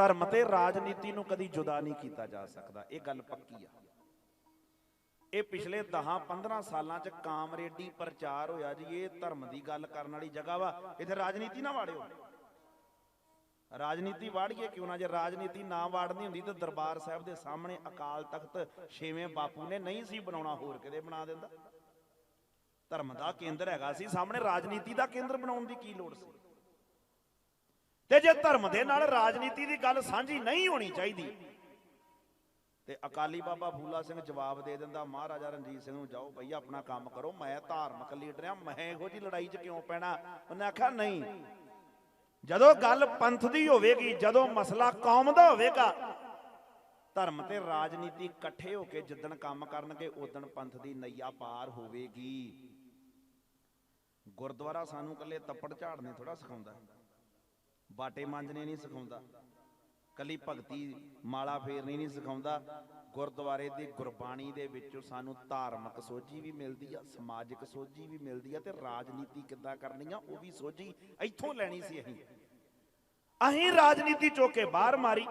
ਧਰਮ ਤੇ ਰਾਜਨੀਤੀ ਨੂੰ ਕਦੀ ਜੁਦਾ ਨਹੀਂ ਕੀਤਾ ਜਾ ਸਕਦਾ। ਇਹ ਗੱਲ ਪੱਕੀ ਆ। ਇਹ ਪਿਛਲੇ 10-15 ਸਾਲਾਂ ਚ ਕਾਮਰੇਡੀ ਪ੍ਰਚਾਰ ਹੋਇਆ ਜੀ, ਇਹ ਧਰਮ ਦੀ ਗੱਲ ਕਰਨ ਵਾਲੀ ਜਗ੍ਹਾ ਵਾ। ਇੱਥੇ ਰਾਜਨੀਤੀ ਨਾ ਵਾੜਿਓ। ਰਾਜਨੀਤੀ ਵਾੜੀਏ ਕਿਉਂ ਨਾ? ਜੇ ਰਾਜਨੀਤੀ ਨਾ ਵਾੜਨੀ ਹੁੰਦੀ ਤਾਂ ਦਰਬਾਰ ਸਾਹਿਬ ਦੇ ਸਾਹਮਣੇ ਅਕਾਲ ਤਖਤ ਛੇਵੇਂ ਬਾਪੂ ਨੇ ਨਹੀਂ ਸੀ ਬਣਾਉਣਾ, ਹੋਰ ਕਿਤੇ ਬਣਾ ਦਿੰਦਾ? ਧਰਮ ਦਾ ਕੇਂਦਰ ਹੈਗਾ ਸੀ, ਸਾਹਮਣੇ ਰਾਜਨੀਤੀ ਦਾ ਕੇਂਦਰ ਬਣਾਉਣ ਦੀ ਕੀ ਲੋੜ ਸੀ? ਤੇ ਜੇ ਧਰਮ ਦੇ ਨਾਲ ਰਾਜਨੀਤੀ ਦੀ ਗੱਲ ਸਾਂਝੀ ਨਹੀਂ ਹੋਣੀ ਚਾਹੀਦੀ, ਤੇ ਅਕਾਲੀ ਬਾਬਾ ਫੂਲਾ ਸਿੰਘ ਜਵਾਬ ਦੇ ਦਿੰਦਾ, ਮਹਾਰਾਜਾ ਰਣਜੀਤ ਸਿੰਘ ਨੂੰ ਜਾਓ ਭਈ, ਆਪਣਾ ਕੰਮ ਕਰੋ, ਮੈਂ ਧਾਰਮਿਕ ਲੀਡਰ ਆ ਮੈਂ ਇਹੋ ਜੀ ਲੜਾਈ 'ਚ ਕਿਉਂ ਪੈਣਾ? ਉਹਨੇ ਆਖਿਆ, ਨਹੀਂ। ਜਦੋਂ ਗੱਲ ਪੰਥ ਦੀ ਹੋਵੇਗੀ, ਜਦੋਂ ਮਸਲਾ ਕੌਮ ਦਾ ਹੋਵੇਗਾ, ਧਰਮ ਤੇ ਰਾਜਨੀਤੀ ਇਕੱਠੇ ਹੋ ਕੇ ਜਿੱਦਣ ਕੰਮ ਕਰਨਗੇ ਉਦਣ ਪੰਥ ਦੀ ਨਈਆ ਪਾਰ ਹੋਵੇਗੀ। ਗੁਰਦੁਆਰਾ ਸਾਨੂੰ ਕੱਲੇ ਤੱਪੜ ਝਾੜਨੇ ਥੋੜਾ ਸਿਖਾਉਂਦਾ। ਬਾਟੇ ਮਾਂਜਣੇ ਨਹੀਂ ਸਿਖਾਉਂਦਾ। ਕੱਲੀ ਭਗਤੀ ਮਾਲਾ ਫੇਰਨੀ ਨਹੀਂ ਸਿਖਾਉਂਦਾ। ਗੁਰਦੁਆਰੇ ਦੀ ਗੁਰਬਾਣੀ ਦੇ ਵਿੱਚੋਂ ਸਾਨੂੰ ਧਾਰਮਿਕ ਸੋਝੀ ਵੀ ਮਿਲਦੀ ਆ, ਸਮਾਜਿਕ ਸੋਝੀ ਵੀ ਮਿਲਦੀ ਆ ਤੇ ਰਾਜਨੀਤੀ ਕਿੱਦਾਂ ਕਰਨੀ ਆ, ਉਹ ਵੀ ਸੋਝੀ ਇੱਥੋਂ ਲੈਣੀ ਸੀ ਅਸੀਂ। ਅਸੀਂ ਰਾਜਨੀਤੀ ਚੋਂ ਕੇ ਬਾਹਰ ਮਾਰੀ।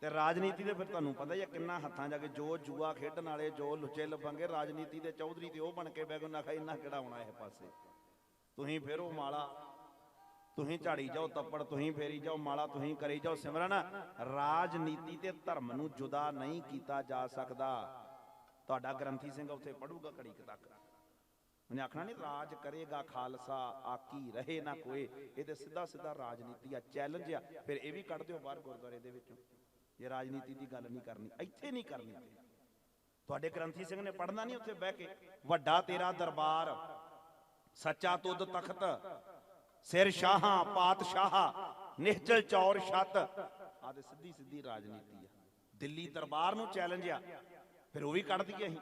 ਤੇ ਰਾਜਨੀਤੀ ਦੇ ਫਿਰ ਤੁਹਾਨੂੰ ਪਤਾ ਹੀ ਆ ਕਿੰਨਾ ਹੱਥਾਂ ਜਾ ਕੇ ਜੋ ਜੂਆ ਖੇਡਣ ਵਾਲੇ, ਜੋ ਲੁੱਚੇ ਲੱਭਾਂਗੇ ਰਾਜਨੀਤੀ ਦੇ ਚੌਧਰੀ ਤੇ ਉਹ ਬਣ ਕੇ ਬੈਗੋ ਨਾ ਖਾਈ ਇੰਨਾ ਕਿਹੜਾ ਆਉਣਾ ਇਹ ਪਾਸੇ। ਤੁਸੀਂ ਫਿਰ ਉਹ ਮਾਲਾ। ਤੁਸੀਂ ਝਾੜੀ ਜਾਓ, ਤੱਪੜ ਤੁਸੀਂ ਫੇਰੀ ਜਾਓ, ਮਾਲਾ ਤੁਸੀਂ ਕਰੀ ਜਾਓ। ਸਿਮਰਨ, ਰਾਜਨੀਤੀ ਤੇ ਧਰਮ ਨੂੰ ਜੁਦਾ ਨਹੀਂ ਕੀਤਾ ਜਾ ਸਕਦਾ। ਤੁਹਾਡਾ ਗ੍ਰੰਥੀ ਸਿੰਘ ਉੱਥੇ ਪੜੂਗਾ ਘੜੀ ਕੁ ਤੱਕ। ਉਹਨੇ ਆਖਣਾ ਨਹੀਂ, ਰਾਜ ਕਰੇਗਾ ਖਾਲਸਾ, ਆਕੀ ਰਹੇ ਨਾ ਕੋਏ ਇਹ ਤੇ ਸਿੱਧਾ ਸਿੱਧਾ ਰਾਜਨੀਤੀ ਆ ਚੈਲੰਜ ਆ। ਫਿਰ ਇਹ ਵੀ ਕੱਢ ਦਿਓ ਬਾਹਰ ਗੁਰਦੁਆਰੇ ਦੇ ਵਿੱਚੋਂ। ਇਹ ਰਾਜਨੀਤੀ ਦੀ ਗੱਲ ਨਹੀਂ ਕਰਨੀ, ਇੱਥੇ ਨਹੀਂ ਕਰਨੀ। ਤੁਹਾਡੇ ਗ੍ਰੰਥੀ ਸਿੰਘ ਨੇ ਪੜਨਾ ਨਹੀਂ ਉੱਥੇ ਬਹਿ ਕੇ। ਵੱਡਾ ਤੇਰਾ ਦਰਬਾਰ, ਸੱਚਾ ਤੁਧ ਤਖਤ। ਸਿਰ ਸ਼ਾਹਾਂ, ਪਾਤਸ਼ਾਹਾਂ, ਨਿਹਚਲ ਚੌਰ ਛੱਤ। ਆਦੇ ਸਿੱਧੀ ਸਿੱਧੀ ਰਾਜਨੀਤੀ ਆ। ਦਿੱਲੀ ਦਰਬਾਰ ਨੂੰ ਚੈਲੰਜ ਆ। ਫਿਰ ਉਹ ਵੀ ਕੱਢ ਦਈਏ ਅਸੀਂ।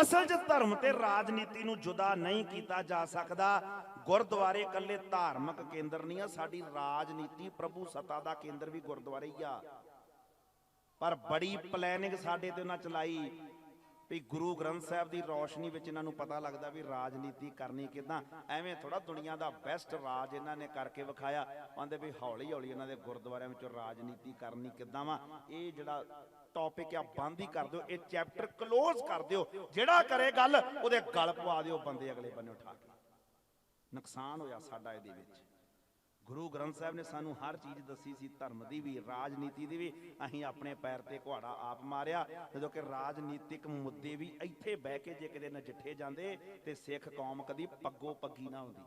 ਅਸਲ 'ਚ ਧਰਮ ਤੇ ਰਾਜਨੀਤੀ ਨੂੰ ਜੁਦਾ ਨਹੀਂ ਕੀਤਾ ਜਾ ਸਕਦਾ। ਗੁਰਦੁਆਰੇ ਇਕੱਲੇ ਧਾਰਮਿਕ ਕੇਂਦਰ ਨਹੀਂ ਆ, ਸਾਡੀ ਰਾਜਨੀਤੀ ਪ੍ਰਭੂ ਸਤਾ ਦਾ ਕੇਂਦਰ ਵੀ ਗੁਰਦੁਆਰੇ ਹੀ ਆ। ਪਰ ਬੜੀ ਪਲੈਨਿੰਗ ਸਾਡੇ ਤੇ ਉਹਨਾਂ ਚਲਾਈ। ਵੀ ਗੁਰੂ ਗ੍ਰੰਥ ਸਾਹਿਬ ਦੀ ਰੌਸ਼ਨੀ ਵਿੱਚ ਇਹਨਾਂ ਨੂੰ ਪਤਾ ਲੱਗਦਾ ਵੀ ਰਾਜਨੀਤੀ ਕਰਨੀ ਕਿਦਾਂ। ਐਵੇਂ ਥੋੜਾ ਦੁਨੀਆ ਦਾ ਬੈਸਟ ਰਾਜ ਇਹਨਾਂ ਨੇ ਕਰਕੇ ਵਿਖਾਇਆ। ਕਹਿੰਦੇ ਵੀ ਹੌਲੀ ਹੌਲੀ ਇਹਨਾਂ ਦੇ ਗੁਰਦੁਆਰਿਆਂ ਵਿੱਚੋਂ ਰਾਜਨੀਤੀ ਕਰਨੀ ਕਿਦਾਂ ਵਾ। ਇਹ ਜਿਹੜਾ ਟੌਪਿਕ ਆ, ਬੰਦ ਹੀ ਕਰ ਦਿਓ। ਇਹ ਚੈਪਟਰ ਕਲੋਜ਼ ਕਰ ਦਿਓ। ਜਿਹੜਾ ਕਰੇ ਗੱਲ, ਉਹਦੇ ਗਲ ਪਵਾ ਦਿਓ, ਬੰਦੇ ਅਗਲੇ ਬੰਨੇ ਉਠਾ ਕੇ। ਨੁਕਸਾਨ ਹੋਇਆ ਸਾਡਾ ਇਹਦੇ ਵਿੱਚ। ਗੁਰੂ ਗ੍ਰੰਥ ਸਾਹਿਬ ਨੇ ਸਾਨੂੰ ਹਰ ਚੀਜ਼ ਦੱਸੀ ਸੀ, ਧਰਮ ਦੀ ਵੀ, ਰਾਜਨੀਤੀ ਦੀ ਵੀ। ਅਸੀਂ ਆਪਣੇ ਪੈਰ ਤੇ ਕੁਹਾੜਾ ਆਪ ਮਾਰਿਆ, ਜਦੋਂ ਕਿ ਰਾਜਨੀਤਿਕ ਮੁੱਦੇ ਵੀ ਇੱਥੇ ਬਹਿ ਕੇ ਜੇ ਕਿਤੇ ਨਜਿੱਠੇ ਜਾਂਦੇ, ਤੇ ਸਿੱਖ ਕੌਮ ਕਦੀ ਪੱਗੋ ਪੱਗੀ ਨਾ ਹੁੰਦੀ।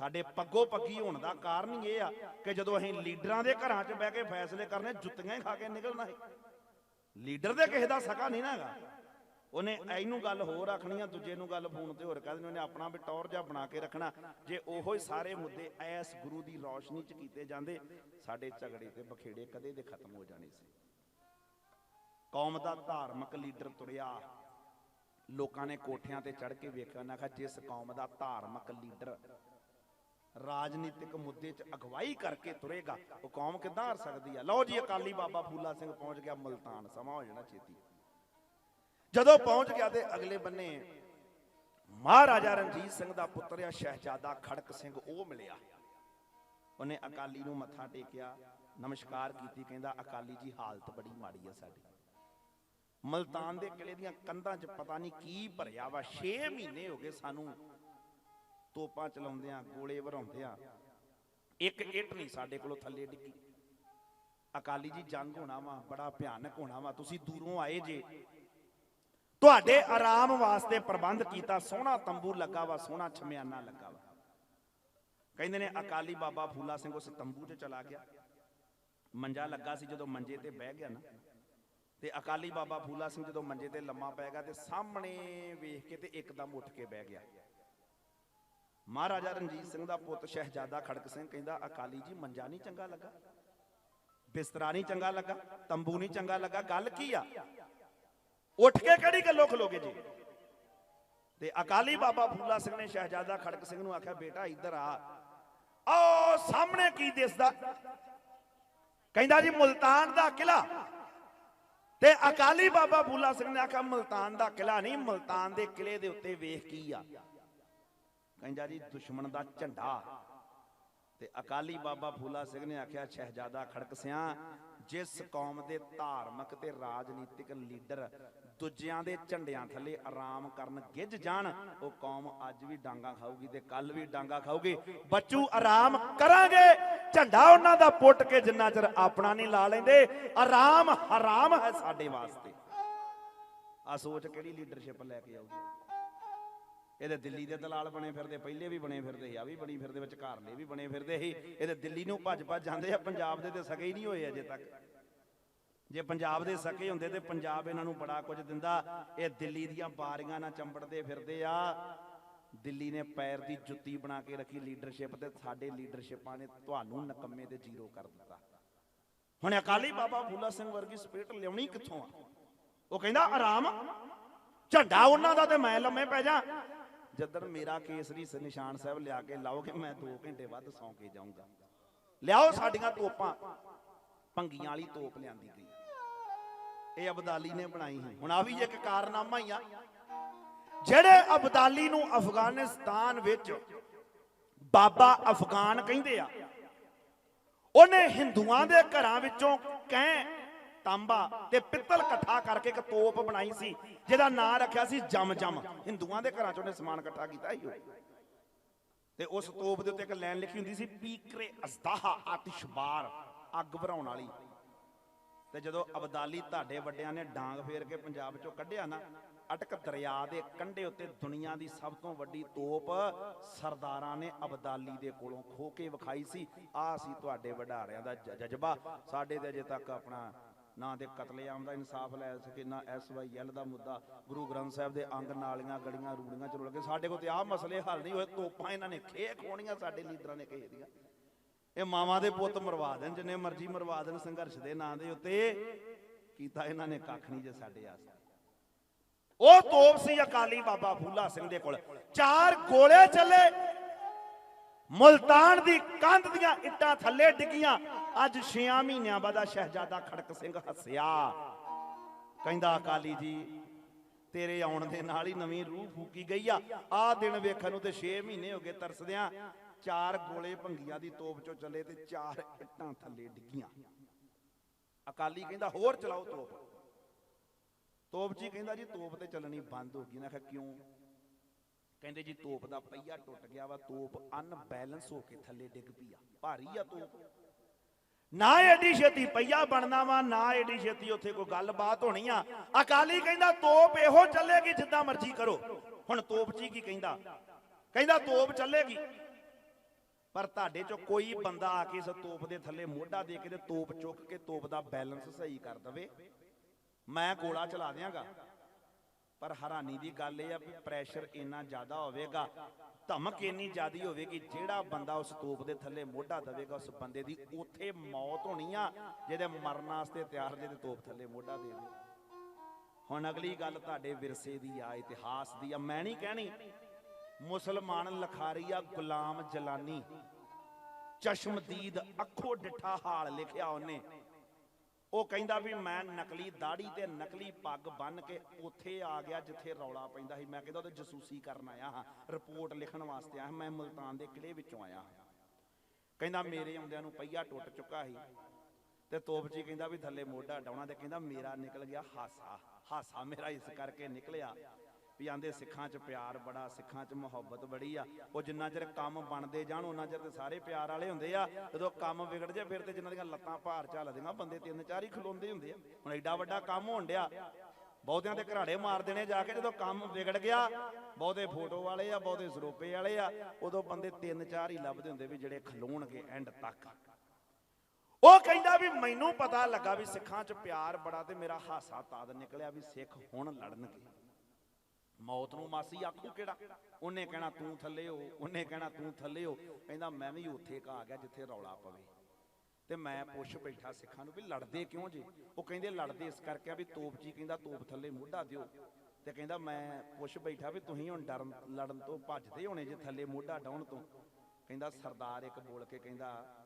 ਸਾਡੇ ਪੱਗੋ ਪੱਗੀ ਹੋਣ ਦਾ ਕਾਰਨ ਹੀ ਇਹ ਆ ਕਿ ਜਦੋਂ ਅਸੀਂ ਲੀਡਰਾਂ ਦੇ ਘਰਾਂ 'ਚ ਬਹਿ ਕੇ ਫੈਸਲੇ ਕਰਨੇ, ਜੁੱਤੀਆਂ ਹੀ ਖਾ ਕੇ ਨਿਕਲਣਾ ਹੈ ਲੀਡਰ ਦੇ ਕਿਸੇ ਦਾ ਸਕਾ ਨਹੀਂ ਨਾ ਹੈਗਾ। ਉਹਨੇ ਇਹਨੂੰ ਗੱਲ ਹੋਰ ਰੱਖਣੀ ਆ, ਦੂਜੇ ਨੂੰ ਗੱਲ ਫੋਨ ਤੇ ਹੋਰ ਕਹਿ ਦੇਣੀ, ਉਹਨੇ ਆਪਣਾ ਵੀ ਟੌਰ ਜਿਹਾ ਬਣਾ ਕੇ ਰੱਖਣਾ। ਜੇ ਉਹੋ ਹੀ ਸਾਰੇ ਮੁੱਦੇ ਐਸ ਗੁਰੂ ਦੀ ਰੌਸ਼ਨੀ 'ਚ ਕੀਤੇ ਜਾਂਦੇ, ਸਾਡੇ ਝਗੜੇ ਤੇ ਬਖੇੜੇ ਕਦੇ ਦੇ ਖਤਮ ਹੋ ਜਾਣੇ ਸੀ। ਕੌਮ ਦਾ ਧਾਰਮਿਕ ਲੀਡਰ ਤੁਰਿਆ, ਲੋਕਾਂ ਨੇ ਕੋਠਿਆਂ ਤੇ ਚੜ ਕੇ ਵੇਖਿਆ ਨਾ ਕਿ ਜਿਸ ਕੌਮ ਦਾ ਧਾਰਮਿਕ ਲੀਡਰ ਰਾਜਨੀਤਿਕ ਮੁੱਦੇ 'ਚ ਅਗਵਾਈ ਕਰਕੇ ਤੁਰੇਗਾ, ਉਹ ਕੌਮ ਕਿੱਦਾਂ ਹਾਰ ਸਕਦੀ ਆ? ਲਓ ਜੀ, ਅਕਾਲੀ ਬਾਬਾ ਫੂਲਾ ਸਿੰਘ ਪਹੁੰਚ ਗਿਆ, ਮਲਤਾਨ ਸਮਾਂ ਹੋ ਜਾਣਾ ਛੇਤੀ। ਜਦੋਂ ਪਹੁੰਚ ਗਿਆ ਤੇ ਅਗਲੇ ਬੰਨੇ ਮਹਾਰਾਜਾ ਰਣਜੀਤ ਸਿੰਘ ਦਾ ਪੁੱਤਰ ਆ, ਸ਼ਹਿਜ਼ਾਦਾ ਖੜਕ ਸਿੰਘ, ਉਹ ਮਿਲਿਆ। ਉਹਨੇ ਅਕਾਲੀ ਨੂੰ ਮੱਥਾ ਟੇਕਿਆ, ਨਮਸਕਾਰ ਕੀਤੀ, ਕਹਿੰਦਾ, ਅਕਾਲੀ ਜੀ, ਹਾਲਤ ਬੜੀ ਮਾੜੀ ਆ ਸਾਡੀ। ਮਲਤਾਨ ਦੇ ਕਿਲੇ ਦੀਆਂ ਕੰਧਾਂ 'ਚ ਪਤਾ ਨਹੀਂ ਕੀ ਭਰਿਆ ਵਾ। 6 ਮਹੀਨੇ ਹੋ ਗਏ ਸਾਨੂੰ ਤੋਪਾਂ ਚਲਾਉਂਦਿਆਂ, ਗੋਲੇ ਵਰਾਉਂਦਿਆਂ। ਇੱਕ ਇੱਟ ਨਹੀਂ ਸਾਡੇ ਕੋਲੋਂ ਥੱਲੇ ਡਿੱਗੀ। ਅਕਾਲੀ ਜੀ, ਜੰਗ ਹੋਣਾ ਵਾ, ਬੜਾ ਭਿਆਨਕ ਹੋਣਾ ਵਾ। ਤੁਸੀਂ ਦੂਰੋਂ ਆਏ ਜੇ ਤੁਹਾਡੇ ਆਰਾਮ ਵਾਸਤੇ ਪ੍ਰਬੰਧ ਕੀਤਾ, ਸੋਹਣਾ ਤੰਬੂ ਲੱਗਾ ਵਾ, ਸੋਹਣਾ ਛਮਿਆਨਾ ਲੱਗਾ ਵਾ। ਕਹਿੰਦੇ ਨੇ, ਅਕਾਲੀ ਬਾਬਾ ਫੂਲਾ ਸਿੰਘ ਉਸ ਤੰਬੂ 'ਚ ਚਲਾ ਗਿਆ। ਮੰਜਾ ਲੱਗਾ ਸੀ ਜਦੋਂ ਮੰਜੇ ਤੇ ਬਹਿ ਗਿਆ ਨਾ, ਤੇ ਅਕਾਲੀ ਬਾਬਾ ਫੂਲਾ ਸਿੰਘ ਜਦੋਂ ਮੰਜੇ ਤੇ ਲੰਮਾ ਪੈ ਗਿਆ ਤੇ ਸਾਹਮਣੇ ਵੇਖ ਕੇ ਤੇ ਇੱਕਦਮ ਉੱਠ ਕੇ ਬਹਿ ਗਿਆ। ਮਹਾਰਾਜਾ ਰਣਜੀਤ ਸਿੰਘ ਦਾ ਪੁੱਤ ਸ਼ਹਿਜ਼ਾਦਾ ਖੜਕ ਸਿੰਘ ਕਹਿੰਦਾ, ਅਕਾਲੀ ਜੀ, ਮੰਜਾ ਨਹੀਂ ਚੰਗਾ ਲੱਗਾ? ਬਿਸਤਰਾ ਨਹੀਂ ਚੰਗਾ ਲੱਗਾ? ਤੰਬੂ ਨਹੀਂ ਚੰਗਾ ਲੱਗਾ? ਗੱਲ ਕੀ ਆ? ਉੱਠ ਕੇ ਕਿਹੜੀ ਗੱਲੋਂ ਖਲੋਗੇ ਜੀ? ਤੇ ਅਕਾਲੀ ਬਾਬਾ ਫੂਲਾ ਸਿੰਘ ਨੇ ਸ਼ਹਿਜ਼ਾਦਾ ਖੜਕ ਸਿੰਘ ਨੂੰ ਆਖਿਆ, ਬੇਟਾ ਇੱਧਰ ਆ। ਓ ਸਾਹਮਣੇ ਕੀ ਦਿਸਦਾ? ਕਹਿੰਦਾ ਜੀ, ਮੁਲਤਾਨ ਦਾ ਕਿਲਾ ਤੇ ਅਕਾਲੀ ਬਾਬਾ ਫੂਲਾ ਸਿੰਘ ਨੇ ਆਖਿਆ, ਮੁਲਤਾਨ ਦਾ ਕਿਲਾ ਨਹੀਂ, ਮੁਲਤਾਨ ਦੇ ਕਿਲੇ ਦੇ ਉੱਤੇ ਵੇਖ ਕੀ ਆ? ਕਹਿੰਦਾ ਜੀ, ਦੁਸ਼ਮਣ ਦਾ ਝੰਡਾ। ਤੇ ਅਕਾਲੀ ਬਾਬਾ ਫੂਲਾ ਸਿੰਘ ਨੇ ਆਖਿਆ, ਸ਼ਹਿਜ਼ਾਦਾ ਖੜਕ ਸਿਆਂ, ਜਿਸ ਕੌਮ ਦੇ ਧਾਰਮਿਕ ਤੇ ਰਾਜਨੀਤਿਕ ਲੀਡਰ ਦੂਜਿਆਂ ਦੇ ਝੰਡਿਆਂ ਥੱਲੇ ਆਰਾਮ ਕਰਨ ਗਿੱਜ ਜਾਣ, ਉਹ ਕੌਮ ਅੱਜ ਵੀ ਡਾਂਗਾ ਖਾਊਗੀ ਤੇ ਕੱਲ ਵੀ ਡਾਂਗਾ ਖਾਊਗੀ। ਬੱਚੂ, ਆਰਾਮ ਕਰਾਂਗੇ। ਝੰਡਾ ਉਹਨਾਂ ਦਾ ਪੁੱਟ ਕੇ ਜਿੰਨਾ ਚਿਰ ਆਪਣਾ ਨਹੀਂ ਲਾ ਲੈਂਦੇ, ਆਰਾਮ, ਹਰਾਮ ਹੈ ਸਾਡੇ ਵਾਸਤੇ। ਆ ਸੋਚ ਕਿਹੜੀ ਲੀਡਰਸ਼ਿਪ ਲੈ ਕੇ ਆਊਗੀ? ਇਹਦੇ ਦਿੱਲੀ ਦੇ ਦਲਾਲ ਬਣੇ ਫਿਰਦੇ, ਪਹਿਲੇ ਵੀ ਬਣੇ ਫਿਰਦੇ ਸੀ ਆ ਵੀ ਬਣੀ ਫਿਰਦੇ ਵਿੱਚ ਘਰਲੇ ਵੀ ਬਣੇ ਫਿਰਦੇ ਸੀ। ਇਹਦੇ ਦਿੱਲੀ ਨੂੰ ਭੱਜ ਭੱਜ ਜਾਂਦੇ ਆ, ਪੰਜਾਬ ਦੇ ਤੇ ਸਗੇ ਹੀ ਨਹੀਂ ਹੋਏ ਅਜੇ ਤੱਕ। ਜੇ ਪੰਜਾਬ ਦੇ ਸਕੇ ਹੁੰਦੇ ਤੇ ਪੰਜਾਬ ਇਹਨਾਂ ਨੂੰ ਬੜਾ ਕੁਝ ਦਿੰਦਾ। ਇਹ ਦਿੱਲੀ ਦੀਆਂ ਬਾਰੀਆਂ ਨਾਲ ਚੰਬੜਦੇ ਫਿਰਦੇ ਆ। ਦਿੱਲੀ ਨੇ ਪੈਰ ਦੀ ਜੁੱਤੀ ਬਣਾ ਕੇ ਰੱਖੀ ਲੀਡਰਸ਼ਿਪ ਤੇ ਸਾਡੇ ਲੀਡਰਸ਼ਿਪਾਂ ਨੇ ਤੁਹਾਨੂੰ ਨਕੰਮੇ ਤੇ ਜ਼ੀਰੋ ਕਰ ਦਿੱਤਾ। ਹੁਣ ਅਕਾਲੀ ਬਾਬਾ ਫੂਲਾ ਸਿੰਘ ਵਰਗੀ ਸਪਿਰਿਟ ਲਿਆਉਣੀ ਕਿੱਥੋਂ ਆ? ਉਹ ਕਹਿੰਦਾ, ਆਰਾਮ। ਝੰਡਾ ਉਹਨਾਂ ਦਾ ਤੇ ਮੈਂ ਲੰਮੇ ਪੈ ਜਾ। ਜਦੋਂ ਮੇਰਾ ਕੇਸਰੀ ਸ ਨਿਸ਼ਾਨ ਸਾਹਿਬ ਲਿਆ ਕੇ ਲਾਓਗੇ, ਮੈਂ 2 ਘੰਟੇ ਵੱਧ ਸੌਂ ਕੇ ਜਾਊਂਗਾ। ਲਿਆਓ ਸਾਡੀਆਂ ਤੋਪਾਂ। ਭੰਗੀਆਂ ਵਾਲੀ ਤੋਪ ਲਿਆਂਦੀ ਗਈ। ਇਹ ਅਬਦਾਲੀ ਨੇ ਬਣਾਈ ਹੈ ਹੁਣ ਆ ਵੀ ਇੱਕ ਕਾਰਨਾਮਾ ਹੀ ਆ। ਜਿਹੜੇ ਅਬਦਾਲੀ ਨੂੰ ਅਫਗਾਨਿਸਤਾਨ ਵਿੱਚ ਬਾਬਾ ਅਫਗਾਨ ਕਹਿੰਦੇ ਆ, ਉਹਨੇ ਹਿੰਦੂਆਂ ਦੇ ਘਰਾਂ ਵਿੱਚੋਂ ਕਹਿ ਤਾਂਬਾ ਤੇ ਪਿੱਤਲ ਇਕੱਠਾ ਕਰਕੇ ਇੱਕ ਤੋਪ ਬਣਾਈ ਸੀ, ਜਿਹਦਾ ਨਾਂ ਰੱਖਿਆ ਸੀ ਜਮ ਜਮ ਹਿੰਦੂਆਂ ਦੇ ਘਰਾਂ 'ਚ ਉਹਨੇ ਸਮਾਨ ਇਕੱਠਾ ਕੀਤਾ ਸੀ ਤੇ ਉਸ ਤੋਪ ਦੇ ਉੱਤੇ ਇੱਕ ਲਾਈਨ ਲਿਖੀ ਹੁੰਦੀ ਸੀ, ਪੀਕਰੇ ਅਸਦਾਹਾ ਆਤਿਸ਼ਬਾਰ, ਅੱਗ ਭਰਾਉਣ ਵਾਲੀ। ਤੇ ਜਦੋਂ ਅਬਦਾਲੀ ਤੁਹਾਡੇ ਵੱਡਿਆਂ ਨੇ ਡਾਂਗ ਫੇਰ ਕੇ ਪੰਜਾਬ ਚੋਂ ਕੱਢਿਆ ਨਾ, ਅਟਕ ਦਰਿਆ ਦੇ ਕੰਢੇ ਉੱਤੇ ਦੁਨੀਆ ਦੀ ਸਭ ਤੋਂ ਵੱਡੀ ਤੋਪ ਸਰਦਾਰਾਂ ਨੇ ਅਬਦਾਲੀ ਦੇ ਕੋਲੋਂ ਖੋ ਕੇ ਵਿਖਾਈ ਸੀ। ਆ ਸੀ ਤੁਹਾਡੇ ਵਡਾਰਿਆਂ ਦਾ ਜਜ਼ਬਾ। ਸਾਡੇ ਤੇ ਅਜੇ ਤੱਕ ਆਪਣਾ ਨਾ ਤੇ ਕਤਲੇਆਮ ਦਾ ਇਨਸਾਫ ਲੈ ਸਕੇ, ਨਾ ਐਸਵਾਈਐਲ ਦਾ ਮੁੱਦਾ, ਗੁਰੂ ਗ੍ਰੰਥ ਸਾਹਿਬ ਦੇ ਅੰਗ ਨਾਲੀਆਂ ਗਲੀਆਂ ਰੂੜੀਆਂ ਚ ਰੁਲ ਕੇ ਸਾਡੇ ਕੋਲ ਤੇ ਆਹ ਮਸਲੇ ਹੱਲ ਨਹੀਂ ਹੋਏ, ਤੋਪਾਂ ਇਹਨਾਂ ਨੇ ਖੇ ਖੋਣੀਆਂ ਸਾਡੇ ਲੀਡਰਾਂ ਨੇ ਕਹੇ ਦੀਆਂ ਇਹ ਮਾਵਾਂ ਦੇ ਪੁੱਤ ਮਰਵਾ ਦੇਣ, ਜਿੰਨੇ ਮਰਜ਼ੀ ਮਰਵਾ ਦੇਣ, ਸੰਘਰਸ਼ ਦੇ ਨਾਂ ਦੇ ਉੱਤੇ ਕੀਤਾ ਇਹਨਾਂ ਨੇ ਕੱਖ ਨਹੀਂ ਜੇ ਸਾਡੇ ਆਸ ਉਹ ਤੋਪ ਸੀ ਅਕਾਲੀ ਬਾਬਾ ਫੂਲਾ ਸਿੰਘ ਦੇ ਕੋਲ। ਚਾਰ ਗੋਲੇ ਚੱਲੇ। ਮੁਲਤਾਨ ਦੀ ਕੰਧ ਦੀਆਂ ਇੱਟਾਂ ਥੱਲੇ ਡਿੱਗੀਆਂ। ਅੱਜ 6 ਮਹੀਨਿਆਂ ਬਾਅਦ ਸ਼ਹਿਜ਼ਾਦਾ ਖੜਕ ਸਿੰਘ ਹੱਸਿਆ। ਕਹਿੰਦਾ, ਅਕਾਲੀ ਜੀ, ਤੇਰੇ ਆਉਣ ਦੇ ਨਾਲ ਹੀ ਨਵੀਂ ਰੂਹ ਫੂਕੀ ਗਈ ਆ। ਆ ਦਿਨ ਵੇਖਣ ਨੂੰ ਤੇ 6 ਮਹੀਨੇ ਹੋ ਗਏ ਤਰਸਦਿਆਂ ਚਾਰ ਗੋਲੇ ਭੰਗੀਆਂ ਦੀ ਤੋਪ ਚੋਂ ਚੱਲੇ ਤੇ ਚਾਰ ਇੱਟਾਂ ਥੱਲੇ ਡਿੱਗੀਆਂ। ਅਕਾਲੀ ਕਹਿੰਦਾ, ਹੋਰ ਚਲਾਓ ਤੋਪ। ਤੋਪ ਜੀ ਕਹਿੰਦਾ, ਜੀ, ਤੋਪ ਤੇ ਚੱਲਣੀ ਬੰਦ ਹੋ ਗਈ। ਨਾ ਕਿਹਾ, ਕਿਉਂ? ਕਹਿੰਦੇ, ਜੀ, ਤੋਪ ਦਾ ਪਹੀਆ ਟੁੱਟ ਗਿਆ ਵਾ, ਤੋਪ ਅਨਬੈਲੈਂਸ ਹੋ ਕੇ ਥੱਲੇ ਡਿੱਗ ਪਈ ਆ। ਭਾਰੀ ਆ ਤੋਪ। ਨਾ ਐਡੀ ਛੇਤੀ ਪਈਆ ਬਣਨਾ ਵਾ, ਨਾ ਐਡੀ ਛੇਤੀ ਉੱਥੇ ਕੋਈ ਗੱਲਬਾਤ ਹੋਣੀ ਆ। ਅਕਾਲੀ ਕਹਿੰਦਾ, ਤੋਪ ਇਹੋ ਚੱਲੇਗੀ ਜਿੱਦਾਂ ਮਰਜ਼ੀ ਕਰੋ। ਹੁਣ ਤੋਪ ਜੀ ਕੀ ਕਹਿੰਦਾ? ਕਹਿੰਦਾ, ਤੋਪ ਚੱਲੇਗੀ। ਪਰ ਤੁਹਾਡੇ ਚੋਂ ਕੋਈ ਬੰਦਾ ਆ ਕੇ ਇਸ ਤੋਪ ਦੇ ਥੱਲੇ ਮੋਢਾ ਦੇ ਕੇ ਤੇ ਤੋਪ ਚੁੱਕ ਕੇ ਤੋਪ ਦਾ ਬੈਲੈਂਸ ਸਹੀ ਕਰ ਦਵੇ, ਮੈਂ ਗੋਲਾ ਚਲਾ ਦਿਆਂਗਾ। ਪਰ ਹੈਰਾਨੀ ਦੀ ਗੱਲ ਇਹ ਆ ਵੀ ਪ੍ਰੈਸ਼ਰ ਇੰਨਾ ਜ਼ਿਆਦਾ ਹੋਵੇਗਾ, ਧਮਕ ਇੰਨੀ ਜ਼ਿਆਦੀ ਹੋਵੇਗੀ, ਜਿਹੜਾ ਬੰਦਾ ਉਸ ਤੋਪ ਦੇ ਥੱਲੇ ਮੋਢਾ ਦਵੇਗਾ, ਉਸ ਬੰਦੇ ਦੀ ਉੱਥੇ ਮੌਤ ਹੋਣੀ ਆ, ਜਿਹਦੇ ਮਰਨ ਵਾਸਤੇ ਤਿਆਰ, ਜਿਹਦੇ ਤੋਪ ਥੱਲੇ ਮੋਢਾ ਦੇ ਦੇ ਹੁਣ ਅਗਲੀ ਗੱਲ ਤੁਹਾਡੇ ਵਿਰਸੇ ਦੀ ਆ, ਇਤਿਹਾਸ ਦੀ ਆ, ਮੈਂ ਨਹੀਂ ਕਹਿਣੀ ਮੁਸਲਮਾਨ ਲਖਾਰੀਆ ਗੁਲਾਮ ਜਲਾਨੀ। ਚਸ਼ਮਦੀਦ ਅੱਖੋਂ ਡਿੱਠਾ ਹਾਲ ਲਿਖਿਆ ਉਹਨੇ। ਉਹ ਕਹਿੰਦਾ ਵੀ ਮੈਂ ਨਕਲੀ ਦਾੜੀ ਤੇ ਨਕਲੀ ਪੱਗ ਬੰਨ ਕੇ ਉੱਥੇ ਆ ਗਿਆ ਜਿੱਥੇ ਰੌਲਾ ਪੈਂਦਾ ਸੀ। ਮੈਂ ਕਹਿੰਦਾ ਉਹਦੇ ਜਸੂਸੀ ਕਰਨ ਆਇਆ ਹਾਂ, ਰਿਪੋਰਟ ਲਿਖਣ ਵਾਸਤੇ ਆਇਆ। ਮੈਂ ਮੁਲਤਾਨ ਦੇ ਕਿਲੇ ਵਿੱਚੋਂ ਆਇਆ ਹਾਂ। ਕਹਿੰਦਾ ਮੇਰੇ ਆਉਂਦਿਆਂ ਨੂੰ ਪਹੀਆ ਟੁੱਟ ਚੁੱਕਾ ਸੀ। ਤੇ ਤੋਪਚੀ ਕਹਿੰਦਾ ਵੀ ਥੱਲੇ ਮੋਢਾ ਡਾਉਣਾ ਤੇ ਕਹਿੰਦਾ ਮੇਰਾ ਨਿਕਲ ਗਿਆ ਹਾਸਾ। ਹਾਸਾ ਮੇਰਾ ਇਸ ਕਰਕੇ ਨਿਕਲਿਆ। ਵੀ ਆਂਦੇ ਸਿੱਖਾਂ 'ਚ ਪਿਆਰ ਬੜਾ, ਸਿੱਖਾਂ 'ਚ ਮੁਹੱਬਤ ਬੜੀ ਆ। ਉਹ ਜਿੰਨਾ ਚਿਰ ਕੰਮ ਬਣਦੇ ਜਾਣ, ਉਹਨਾਂ ਚਿਰ ਤੇ ਸਾਰੇ ਪਿਆਰ ਵਾਲੇ ਹੁੰਦੇ ਆ। ਜਦੋਂ ਕੰਮ ਵਿਗੜ ਜੇ, ਫਿਰ ਤੇ ਜਿਨ੍ਹਾਂ ਦੀਆਂ ਲੱਤਾਂ ਭਾਰ ਝੱਲਦੀਆਂ ਬੰਦੇ ਤਿੰਨ ਚਾਰ ਹੀ ਖਲੋਂਦੇ ਹੁੰਦੇ ਆ। ਹੁਣ ਐਡਾ ਵੱਡਾ ਕੰਮ ਹੋਣ ਡਿਆ। ਬਹੁਤਿਆਂ ਦੇ ਘਰਾੜੇ ਮਾਰ ਦੇਣੇ ਜਾ ਕੇ, ਜਦੋਂ ਕੰਮ ਵਿਗੜ ਗਿਆ, ਬਹੁਤੇ ਫੋਟੋ ਵਾਲੇ ਆ, ਬਹੁਤੇ ਸਰੋਪੇ ਵਾਲੇ ਆ, ਉਦੋਂ ਬੰਦੇ ਤਿੰਨ ਚਾਰ ਹੀ ਲੱਭਦੇ ਹੁੰਦੇ ਵੀ ਜਿਹੜੇ ਖਲੋਣਗੇ ਐਂਡ ਤੱਕ। ਉਹ ਕਹਿੰਦਾ ਵੀ ਮੈਨੂੰ ਪਤਾ ਲੱਗਾ ਵੀ ਸਿੱਖਾਂ 'ਚ ਪਿਆਰ ਬੜਾ ਤੇ ਮੇਰਾ ਹਾਸਾ ਤਾਦ ਨਿਕਲਿਆ ਵੀ ਸਿੱਖ ਹੁਣ ਲੜਨਗੇ। ਮੌਤ ਨੂੰ ਮਾਸੀ ਆਖੂ ਕਿਹੜਾ? ਉਹਨੇ ਕਹਿਣਾ ਤੂੰ ਥੱਲੇ ਹੋ, ਉਹਨੇ ਕਹਿਣਾ ਤੂੰ ਥੱਲੇ ਹੋ। ਕਹਿੰਦਾ ਮੈਂ ਵੀ ਉੱਥੇ ਕਾ ਆ ਗਿਆ ਜਿੱਥੇ ਰੌਲਾ ਪਵੇ। ਤੇ ਮੈਂ ਪੁੱਛ ਬੈਠਾ ਸਿੱਖਾਂ ਨੂੰ ਵੀ ਲੜਦੇ ਕਿਉਂ ਜੇ? ਉਹ ਕਹਿੰਦੇ ਲੜਦੇ ਇਸ ਕਰਕੇ ਆ ਵੀ ਤੋਪ ਜੀ ਕਹਿੰਦਾ ਤੋਪ ਥੱਲੇ ਮੋਢਾ ਦਿਓ। ਤੇ ਕਹਿੰਦਾ ਮੈਂ ਪੁੱਛ ਬੈਠਾ ਵੀ ਤੁਸੀਂ ਹੁਣ ਡਰਨ, ਲੜਨ ਤੋਂ ਭੱਜਦੇ ਹੋਣੇ ਜੇ ਥੱਲੇ ਮੋਢਾ ਡਾਉਣ ਤੋਂ? ਕਹਿੰਦਾ ਸਰਦਾਰ ਇੱਕ ਬੋਲ ਕੇ ਕਹਿੰਦਾ,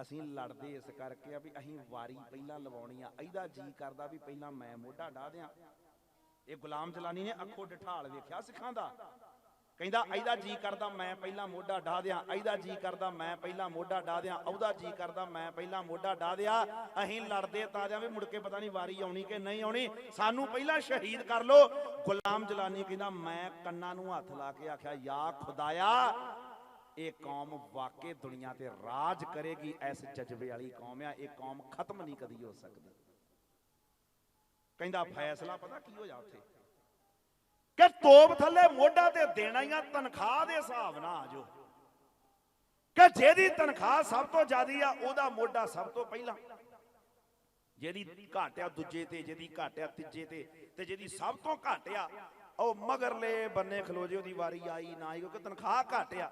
ਅਸੀਂ ਲੜਦੇ ਇਸ ਕਰਕੇ ਆ ਵੀ ਅਸੀਂ ਵਾਰੀ ਪਹਿਲਾਂ ਲਵਾਉਣੀ ਆ। ਇਹਦਾ ਜੀ ਕਰਦਾ ਵੀ ਪਹਿਲਾਂ ਮੈਂ ਮੋਢਾ ਡਾ ਦਿਆਂ। ਇਹ ਗੁਲਾਮ ਜਲਾਨੀ ਨੇ ਅੱਖੋਂ ਡਠਾਲ ਵੇਖਿਆ ਸਿੱਖਾਂ ਦਾ। ਕਹਿੰਦਾ ਇਹਦਾ ਜੀ ਕਰਦਾ, ਮੈਂ ਪਹਿਲਾਂ ਮੋਢਾ ਢਾ ਦਿਆਂ। ਇਹਦਾ ਜੀ ਕਰਦਾ, ਮੈਂ ਪਹਿਲਾਂ ਮੋਢਾ ਢਾ ਦਿਆਂ। ਉਹਦਾ ਜੀ ਕਰਦਾ, ਮੈਂ ਪਹਿਲਾਂ ਮੋਢਾ ਢਾ ਦਿਆ। ਅਸੀਂ ਲੜਦੇ ਤਾਂ ਜਾਵੇ ਮੁੜ ਕੇ ਪਤਾ ਨਹੀਂ ਵਾਰੀ ਆਉਣੀ ਕਿ ਨਹੀਂ ਆਉਣੀ। ਸਾਨੂੰ ਪਹਿਲਾਂ ਸ਼ਹੀਦ ਕਰ ਲੋ ਗੁਲਾਮ ਜਲਾਨੀ ਕਹਿੰਦਾ, ਮੈਂ ਕੰਨਾਂ ਨੂੰ ਹੱਥ ਲਾ ਕੇ ਆਖਿਆ, ਯਾ ਖੁਦਾਇਆ, ਇਹ ਕੌਮ ਵਾਕੇ ਦੁਨੀਆ ਤੇ ਰਾਜ ਕਰੇਗੀ। ਐਸ ਜਜ਼ਬੇ ਵਾਲੀ ਕੌਮ ਆ, ਇਹ ਕੌਮ ਖਤਮ ਨਹੀਂ ਕਦੀ ਹੋ ਸਕਦੀ। ਕਹਿੰਦਾ ਫੈਸਲਾ ਪਤਾ ਕੀ ਹੋ ਜਾ ਉੱਥੇ? ਕਿ ਤੋਪ ਥੱਲੇ ਮੋਢਾ ਤੇ ਦੇਣਾ ਹੀ ਆ ਤਨਖਾਹ ਦੇ ਹਿਸਾਬ ਨਾਲ ਆ ਜਾਓ ਕਿ ਜਿਹਦੀ ਤਨਖਾਹ ਸਭ ਤੋਂ ਜ਼ਿਆਦੀ ਆ, ਉਹਦਾ ਮੋਢਾ ਸਭ ਤੋਂ ਪਹਿਲਾਂ। ਜਿਹਦੀ ਘੱਟ ਆ ਦੂਜੇ ਤੇ, ਜਿਹਦੀ ਘੱਟ ਆ ਤੀਜੇ ਤੇ ਤੇ ਜਿਹਦੀ ਸਭ ਤੋਂ ਘੱਟ ਆ ਉਹ ਮਗਰਲੇ ਬੰਨੇ ਖਲੋਜੇ, ਉਹਦੀ ਵਾਰੀ ਆਈ ਨਾ ਆਈ, ਕਿਉਂਕਿ ਤਨਖਾਹ ਘੱਟ ਆ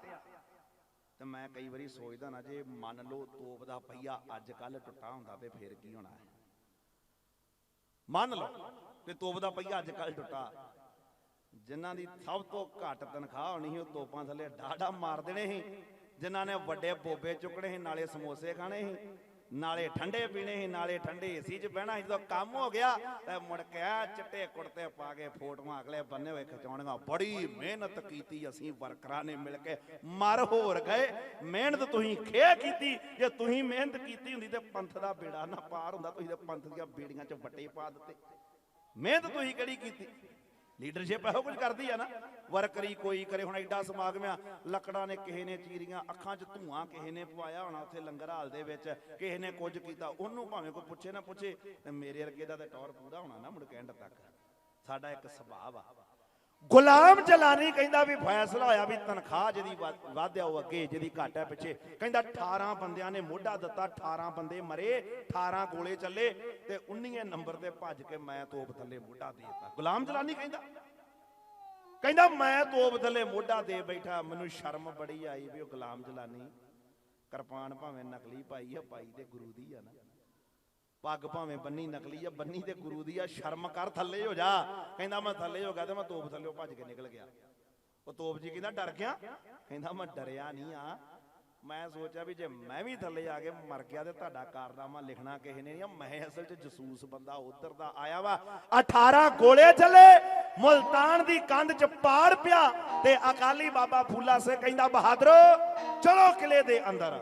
ਤੇ ਮੈਂ ਕਈ ਵਾਰੀ ਸੋਚਦਾ ਨਾ, ਜੇ ਮੰਨ ਲਓ ਤੋਪ ਦਾ ਪਹੀਆ ਅੱਜ ਕੱਲ ਟੁੱਟਾ ਹੁੰਦਾ ਤੇ ਫੇਰ ਕੀ ਹੋਣਾ ਹੈ? ਮੰਨ ਲਓ ਤੇ ਤੋਪ ਦਾ ਪਹੀਆ ਅੱਜ ਕੱਲ ਟੁੱਟਾ। ਜਿਨ੍ਹਾਂ ਦੀ ਸਭ ਤੋਂ ਘੱਟ ਤਨਖਾਹ ਹੋਣੀ ਸੀ, ਉਹ ਤੋਪਾਂ ਥੱਲੇ ਡਾਡਾ ਮਾਰ ਦੇਣੇ ਸੀ। ਜਿਨ੍ਹਾਂ ਨੇ ਵੱਡੇ ਬੋਬੇ ਚੁੱਕਣੇ ਸੀ, ਨਾਲੇ ਸਮੋਸੇ ਖਾਣੇ ਸੀ। ਨਾਲੇ ਠੰਡੇ ਪੀਣੇ ਸੀ, ਨਾਲੇ ਠੰਡੇ ਏਸੀ 'ਚ ਬਹਿਣਾ ਸੀ, ਜਦੋਂ ਕੰਮ ਹੋ ਗਿਆ, ਤੇ ਮੁੜ ਕੇ ਚਿੱਟੇ ਕੁੜਤੇ ਪਾ ਕੇ ਫੋਟੋਆਂ ਅਗਲੇ ਬੰਨੇ ਹੋਏ ਖਿਚਾਉਣੀਆਂ। ਬੜੀ ਮਿਹਨਤ ਕੀਤੀ ਅਸੀਂ ਵਰਕਰਾਂ ਨੇ ਮਿਲ ਕੇ। ਮਰ ਹੋਰ ਗਏ। ਮਿਹਨਤ ਤੁਸੀਂ ਖੇ ਕੀਤੀ। ਜੇ ਤੁਸੀਂ ਮਿਹਨਤ ਕੀਤੀ ਹੁੰਦੀ ਤੇ ਪੰਥ ਦਾ ਬੇੜਾ ਨਾ ਪਾਰ ਹੁੰਦਾ। ਤੁਸੀਂ ਤੇ ਪੰਥ ਦੀਆਂ ਬੇੜੀਆਂ 'ਚ ਵੱਟੇ ਪਾ ਦਿੱਤੇ। ਮਿਹਨਤ ਤੁਸੀਂ ਕਿਹੜੀ ਕੀਤੀ? ਲੀਡਰਸ਼ਿਪ ਇਹੋ ਕੁਝ ਕਰਦੀ ਆ ਨਾ। ਵਰਕਰੀ ਕੋਈ ਕਰੇ, ਹੁਣ ਐਡਾ ਸਮਾਗਮ ਆ। ਲੱਕੜਾਂ ਨੇ ਕਿਸੇ ਨੇ ਚੀਰੀਆਂ, ਅੱਖਾਂ 'ਚ ਧੂਆਂ ਕਿਸੇ ਨੇ ਪਵਾਇਆ ਹੋਣਾ ਉੱਥੇ ਲੰਗਰ ਹਾਲ ਦੇ ਵਿੱਚ, ਕਿਸੇ ਨੇ ਕੁਝ ਕੀਤਾ, ਉਹਨੂੰ ਭਾਵੇਂ ਕੋਈ ਪੁੱਛੇ ਨਾ ਪੁੱਛੇ ਮੇਰੇ ਵਰਗੇ ਦਾ ਤੇ ਟੌਰ ਪੂਰਾ ਹੋਣਾ ਨਾ ਮੁੜ ਕੇ ਐਂਡ ਤੱਕ। ਸਾਡਾ ਇੱਕ ਸੁਭਾਅ ਆ। ਗੁਲਾਮ ਜਲਾਨੀ ਕਹਿੰਦਾ ਵੀ ਫੈਸਲਾ ਹੋਇਆ ਵੀ ਤਨਖਾਹ ਜਿਹਦੀ ਵਾਧਿਆ ਉਹ ਅੱਗੇ, ਜਿਹਦੀ ਘਟ ਹੈ ਪਿੱਛੇ। ਕਹਿੰਦਾ 18 ਬੰਦਿਆਂ ਨੇ ਮੋਢਾ ਦਿੱਤਾ 18 ਬੰਦੇ ਮਰੇ 18 ਗੋਲੇ ਚੱਲੇ ਤੇ 19 ਨੰਬਰ ਤੇ ਭੱਜ ਕੇ ਮੈਂ ਤੋਪ ਥੱਲੇ ਮੋਢਾ ਦੇ ਦਿੱਤਾ। ਗੁਲਾਮ ਜਲਾਨੀ ਕਹਿੰਦਾ? ਕਹਿੰਦਾ, ਮੈਂ ਤੋਪ ਥੱਲੇ ਮੋਢਾ ਦੇ ਬੈਠਾ, ਮੈਨੂੰ ਸ਼ਰਮ ਬੜੀ ਆਈ ਵੀ ਉਹ ਗੁਲਾਮ ਜਲਾਨੀ, ਕਿਰਪਾਨ ਭਾਵੇਂ ਨਕਲੀ ਪਾਈ ਆ ਪਾਈ ਤੇ ਗੁਰੂ ਦੀ ਆ ਨਾ। ਪੱਗ ਭਾਵੇਂ ਬੰਨੀ ਨਕਲੀ ਆ, ਬੰਨੀ ਤੇ ਗੁਰੂ ਦੀ ਆ, ਸ਼ਰਮ ਕਰ, ਥੱਲੇ ਹੋ ਜਾ। ਕਹਿੰਦਾ ਮੈਂ ਥੱਲੇ ਹੋ ਗਿਆ ਤੇ ਮੈਂ ਤੋਪ ਥੱਲੇ ਭੱਜ ਕੇ ਨਿਕਲ ਗਿਆ। ਉਹ ਤੋਪ ਜੀ ਕਹਿੰਦਾ, ਡਰ ਗਿਆ? ਕਹਿੰਦਾ, ਮੈਂ ਡਰਿਆ ਨਹੀਂ ਆ। ਮੈਂ ਸੋਚਿਆ ਵੀ ਜੇ ਮੈਂ ਵੀ ਥੱਲੇ ਆ ਕੇ ਮਰ ਗਿਆ ਤੇ ਤੁਹਾਡਾ ਕਾਰਨਾਮਾ ਲਿਖਣਾ ਕਿਸੇ ਨੇ ਨਹੀਂ ਮੈਂ ਅਸਲ 'ਚ ਜਸੂਸ ਬੰਦਾ ਉਧਰ ਦਾ ਆਇਆ ਵਾ। 18 ਗੋਲੇ ਚੱਲੇ, ਮੁਲਤਾਨ ਦੀ ਕੰਧ 'ਚ ਪਾੜ ਪਿਆ ਤੇ ਅਕਾਲੀ ਬਾਬਾ ਫੂਲਾ ਸੇ ਕਹਿੰਦਾ, ਬਹਾਦਰ, ਚਲੋ ਕਿਲੇ ਦੇ ਅੰਦਰ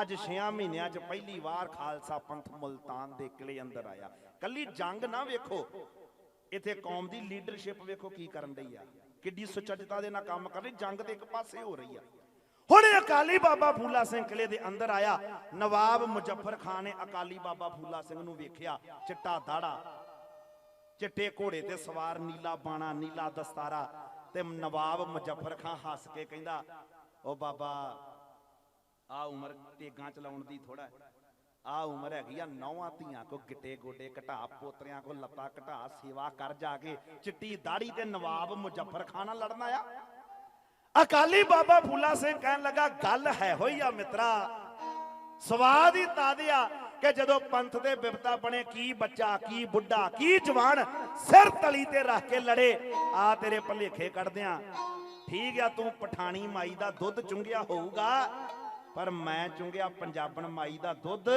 ਅੱਜ 6 ਮਹੀਨਿਆਂ 'ਚ ਪਹਿਲੀ ਵਾਰ ਖਾਲਸਾ ਪੰਥ ਮੁਲਤਾਨ ਦੇ ਕਿਲੇ ਅੰਦਰ ਆਇਆ। ਕੱਲੀ ਜੰਗ ਨਾ ਵੇਖੋ, ਇੱਥੇ ਕੌਮ ਦੀ ਲੀਡਰਸ਼ਿਪ ਵੇਖੋ ਕੀ ਕਰਨ ਰਹੀ ਆ। ਕਿੱਡੀ ਸੁਚੱਜਤਾ ਦੇ ਨਾਲ ਕੰਮ ਕਰ ਰਹੀ, ਜੰਗ ਤੇ ਇੱਕ ਪਾਸੇ ਹੋ ਰਹੀ ਆ। ਹੁਣ ਅਕਾਲੀ ਬਾਬਾ ਫੂਲਾ ਸਿੰਘ ਕਿਲੇ ਦੇ ਅੰਦਰ ਆਇਆ। ਨਵਾਬ ਮੁਜ਼ੱਫਰ ਖਾਨ ਨੇ ਅਕਾਲੀ ਬਾਬਾ ਫੂਲਾ ਸਿੰਘ ਨੂੰ ਵੇਖਿਆ, ਚਿੱਟਾ ਦਾੜਾ, ਚਿੱਟੇ ਘੋੜੇ ਤੇ ਸਵਾਰ ਨੀਲਾ ਬਾਣਾ, ਨੀਲਾ ਦਸਤਾਰਾ ਤੇ ਨਵਾਬ ਮੁਜ਼ੱਫਰ ਖਾਨ ਹੱਸ ਕੇ ਕਹਿੰਦਾ ਉਹ ਬਾਬਾ ਆ ਉਮਰ ਤੇਗਾਂ ਚਲਾਉਣ ਦੀ ਥੋੜਾ ਆ ਉਮਰ ਹੈਗੀ ਆ ਨੌਵਾਂ ਧੀਆਂ ਕੋ ਗਿੱਟੇ ਗੋਡੇ ਘਟਾ, ਪੋਤਰਿਆਂ ਕੋ ਲੱਤਾਂ ਘਟਾ, ਸੇਵਾ ਕਰ ਜਾ ਕੇ ਚਿੱਟੀ ਦਾੜੀ ਤੇ ਨਵਾਬ ਮੁਜ਼ੱਫਰ ਖਾਨ ਨਾਲ ਲੜਨ ਆਇਆ। ਅਕਾਲੀ ਬਾਬਾ ਫੂਲਾ ਸਿੰਘ ਕਹਿਣ ਲੱਗਾ, ਗੱਲ ਹੈ ਹੋਈ ਆ ਮਿੱਤਰਾ, ਸਵਾਦ ਹੀ ਤਾਦਿਆ ਕਿ ਜਦੋਂ ਪੰਥ ਦੇ ਬਿਪਤਾ ਬਣੇ, ਕੀ ਬੱਚਾ, ਕੀ ਬੁੱਢਾ, ਕੀ ਜਵਾਨ ਸਿਰ ਤਲੀ ਤੇ ਰੱਖ ਕੇ ਲੜੇ, ਆ ਤੇਰੇ ਭਲੇਖੇ ਕੱਢਦਿਆਂ, ਠੀਕ ਆ, ਤੂੰ ਪਠਾਣੀ ਮਾਈ ਦਾ ਦੁੱਧ ਚੁੰਗਿਆ ਹੋਊਗਾ ਪਰ ਮੈਂ ਚੁੰਗਿਆ ਪੰਜਾਬਣ ਮਾਈ ਦਾ ਦੁੱਧ,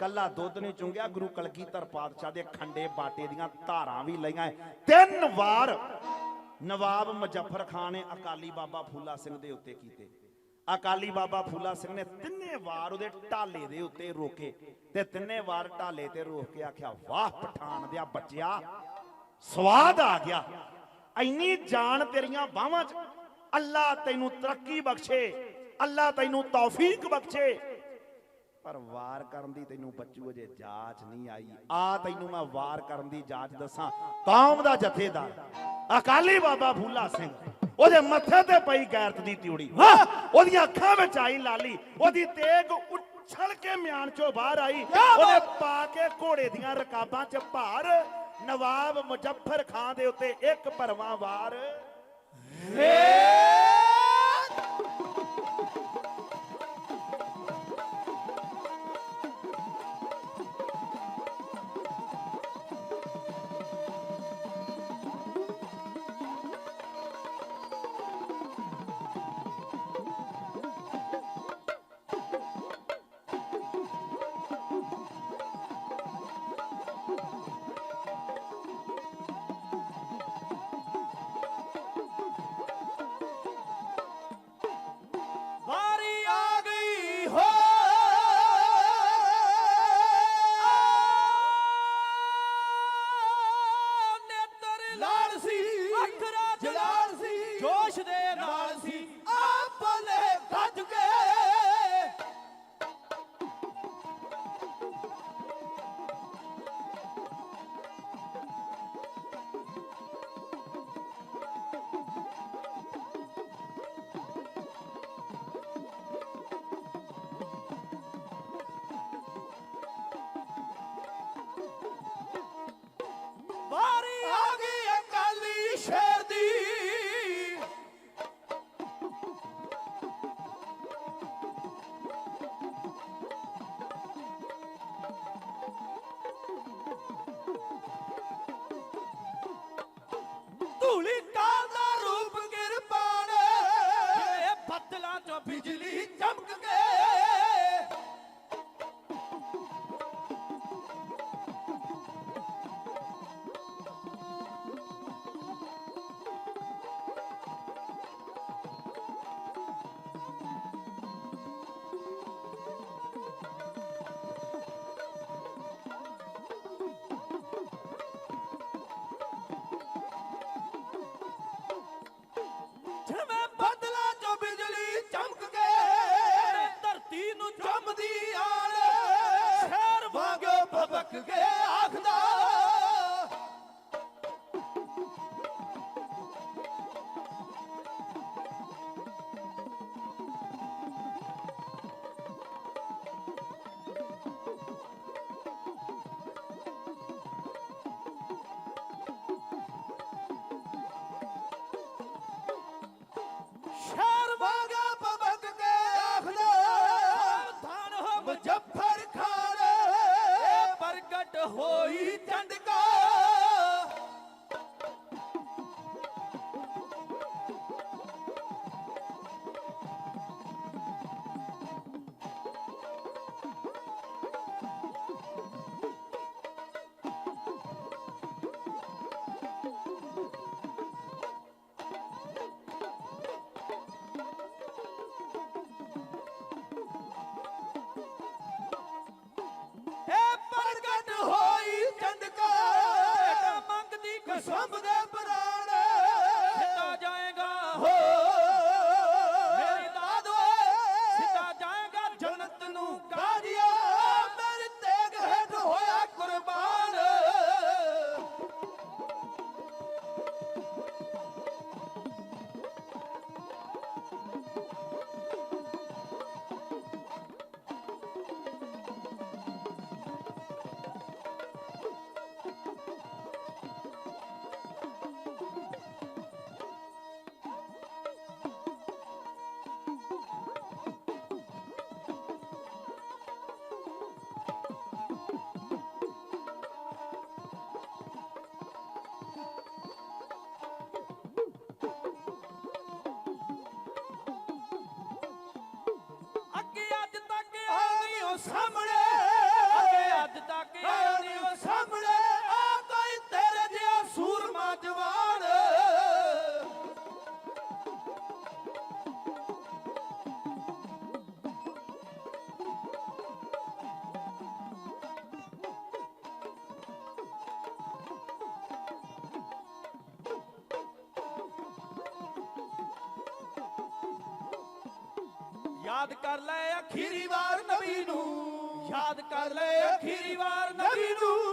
ਕੱਲਾ ਦੁੱਧ ਨਹੀਂ ਚੁੰਗਿਆ, ਗੁਰੂ ਕਲਗੀਧਰ ਪਾਤਸ਼ਾਹ ਦੇ ਖੰਡੇ ਬਾਟੇ ਦੀਆਂ ਧਾਰਾਂ ਵੀ ਲਈਆਂ ਤਿੰਨ ਵਾਰ ਨਵਾਬ ਮੁਜ਼ੱਫਰ ਖਾਨ ਨੇ ਅਕਾਲੀ ਬਾਬਾ ਫੂਲਾ ਸਿੰਘ ਦੇ ਉੱਤੇ ਕੀਤੇ। ਅਕਾਲੀ ਬਾਬਾ ਫੂਲਾ ਸਿੰਘ ਨੇ ਤਿੰਨੇ ਵਾਰ ਉਹਦੇ ਢਾਲੇ ਦੇ ਉੱਤੇ ਰੋਕੇ ਤੇ ਤਿੰਨੇ ਵਾਰ ਢਾਲੇ ਤੇ ਰੋਕ ਕੇ ਆਖਿਆ, ਵਾਹ, ਪਠਾਨ ਦਿਆ ਬੱਚਿਆ, ਸਵਾਦ ਆ ਗਿਆ। ਇੰਨੀ ਜਾਨ ਤੇਰੀਆਂ ਬਾਹਾਂ 'ਚ, ਅੱਲਾ ਤੈਨੂੰ ਤਰੱਕੀ ਬਖਸ਼ੇ। ਅੱਲਾ ਤੈਨੂੰ ਤੌਫੀਕ ਬਖਸ਼ੇ। ਪਰ ਵਾਰ ਕਰਨ ਦੀ ਤੈਨੂੰ ਬੱਚੂ ਅਜੇ ਜਾਂਚ ਨਹੀਂ ਆਈ। ਆ ਤੈਨੂੰ ਮੈਂ ਵਾਰ ਕਰਨ ਦੀ ਜਾਂਚ ਦੱਸਾਂ। ਕੌਮ ਦਾ ਜਥੇਦਾਰ। ਅਕਾਲੀ ਬਾਬਾ ਫੂਲਾ ਸਿੰਘ। ਉਹਦੇ ਮੱਥੇ ਤੇ ਪਈ ਗੈਰਤ ਦੀ ਤਿਉੜੀ। ਵਾਹ! ਉਹਦੀਆਂ ਅੱਖਾਂ ਵਿੱਚ ਆਈ ਲਾਲੀ। ਉਹਦੀ ਤੇਗ ਉਛਲ ਕੇ ਮਿਆਨ ਚੋਂ ਬਾਹਰ ਆਈ। ਉਹਨੇ ਪਾ ਕੇ ਘੋੜੇ ਦੀਆਂ ਰਕਾਬਾਂ 'ਚ ਭਾਰ। ਨਵਾਬ ਮੁਜ਼ੱਫਰ ਖਾਨ ਦੇ ਉੱਤੇ ਇੱਕ ਭਰਵਾਂ ਵਾਰ। ਦੇ Come somebody ਆਉਣੀ ਯਾਦ ਕਰ ਲੈ ਅਖੀਰੀ ਵਾਰ ਨਬੀ ਨੂੰ।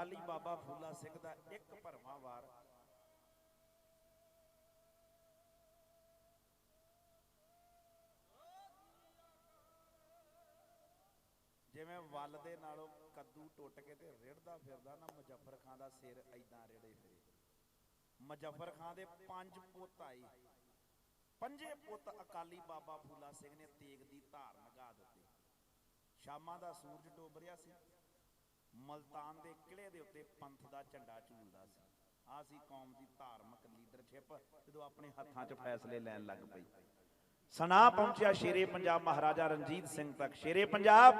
ਅਕਾਲੀ ਬਾਬਾ ਫੂਲਾ ਸਿੰਘ ਦਾ ਇੱਕ ਭਰਵਾਂ ਵਾਰ। ਜਿਵੇਂ ਵੱਲ ਦੇ ਨਾਲੋਂ ਕੱਦੂ ਟੁੱਟ ਕੇ ਤੇ ਰਿੜਦਾ ਫਿਰਦਾ ਨਾ, ਮੁਜ਼ੱਫਰ ਖਾਨ ਦਾ ਸਿਰ ਐਦਾਂ ਰਿੜੇ ਫਿਰੇ। ਮੁਜ਼ੱਫਰ ਖਾਨ ਦੇ ਪੰਜ ਪੁੱਤ ਆਏ। ਪੰਜੇ ਪੁੱਤ ਅਕਾਲੀ ਬਾਬਾ ਫੂਲਾ ਸਿੰਘ ਨੇ ਤੇਗ ਦੀ ਧਾਰ ਲਗਾ ਦਿੱਤੀ। ਸ਼ਾਮਾਂ ਦਾ ਸੂਰਜ ਡੁੱਬ ਰਿਹਾ ਸੀ। ਮਲਤਾਨ ਦੇ ਕਿਲੇ ਦੇ ਉੱਤੇ ਪੰਥ ਦਾ ਝੰਡਾ ਝੂਲਦਾ ਸੀ। ਆ ਸੀ ਕੌਮ ਦੀ ਧਾਰਮਿਕ ਲੀਡਰਸ਼ਿਪ, ਜਦੋਂ ਆਪਣੇ ਹੱਥਾਂ 'ਚ ਫੈਸਲੇ ਲੈਣ ਲੱਗ ਪਈ। ਸਨਾ ਪਹੁੰਚਿਆ ਸ਼ੇਰੇ ਪੰਜਾਬ ਮਹਾਰਾਜਾ ਰਣਜੀਤ ਸਿੰਘ ਤੱਕ। ਸ਼ੇਰੇ ਪੰਜਾਬ,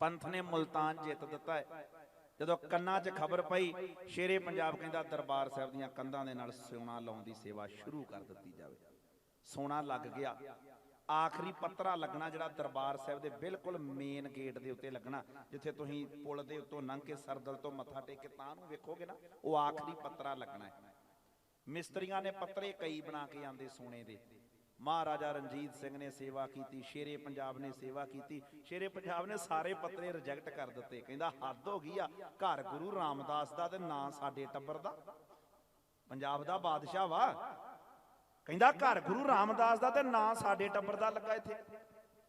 ਪੰਥ ਨੇ ਮੁਲਤਾਨ ਜਿੱਤ ਦਿੱਤਾ ਹੈ। ਜਦੋਂ ਕੰਨਾਂ 'ਚ ਖਬਰ ਪਈ, ਸ਼ੇਰੇ ਪੰਜਾਬ ਕਹਿੰਦਾ, ਦਰਬਾਰ ਸਾਹਿਬ ਦੀਆਂ ਕੰਧਾਂ ਦੇ ਨਾਲ ਸੋਨਾ ਲਾਉਣ ਦੀ ਸੇਵਾ ਸ਼ੁਰੂ ਕਰ ਦਿੱਤੀ ਜਾਵੇ। ਸੋਨਾ ਲੱਗ ਗਿਆ। ਆਖਰੀ ਪੱਤਰਾ ਲੱਗਣਾ ਜਿਹੜਾ ਦਰਬਾਰ ਸਾਹਿਬ ਦੇ ਬਿਲਕੁਲ ਮੇਨ ਗੇਟ ਦੇ ਉੱਤੇ ਲੱਗਣਾ, ਜਿੱਥੇ ਤੁਸੀਂ ਪੁਲ ਦੇ ਉੱਤੋਂ ਲੰਘ ਕੇ ਸਰਦਲ ਤੋਂ ਮੱਥਾ ਟੇਕ ਕੇ ਤਾਂ ਨੂੰ ਵੇਖੋਗੇ ਨਾ, ਉਹ ਆਖਰੀ ਪੱਤਰਾ ਲੱਗਣਾ ਹੈ। ਮਿਸਤਰੀਆਂ ਨੇ ਪੱਤਰੇ ਕਈ ਬਣਾ ਕੇ ਆਂਦੇ ਸੋਨੇ ਦੇ। ਮਹਾਰਾਜਾ ਰਣਜੀਤ ਸਿੰਘ ਨੇ ਸੇਵਾ ਕੀਤੀ, ਸ਼ੇਰੇ ਪੰਜਾਬ ਨੇ ਸੇਵਾ ਕੀਤੀ, ਸ਼ੇਰੇ ਪੰਜਾਬ ਨੇ ਸਾਰੇ ਪੱਤਰੇ ਰਿਜੈਕਟ ਕਰ ਦਿੱਤੇ। ਕਹਿੰਦਾ, ਹੱਦ ਹੋ ਗਈ ਆ, ਘਰ ਗੁਰੂ ਰਾਮਦਾਸ ਦਾ ਤੇ ਨਾਂ ਸਾਡੇ ਟੱਬਰ ਦਾ। ਪੰਜਾਬ ਦਾ ਬਾਦਸ਼ਾਹ ਵਾ। ਕਹਿੰਦਾ ਘਰ ਗੁਰੂ ਰਾਮਦਾਸ ਦਾ ਤੇ ਨਾਂ ਸਾਡੇ ਟੱਬਰ ਦਾ ਲੱਗਾ ਇੱਥੇ।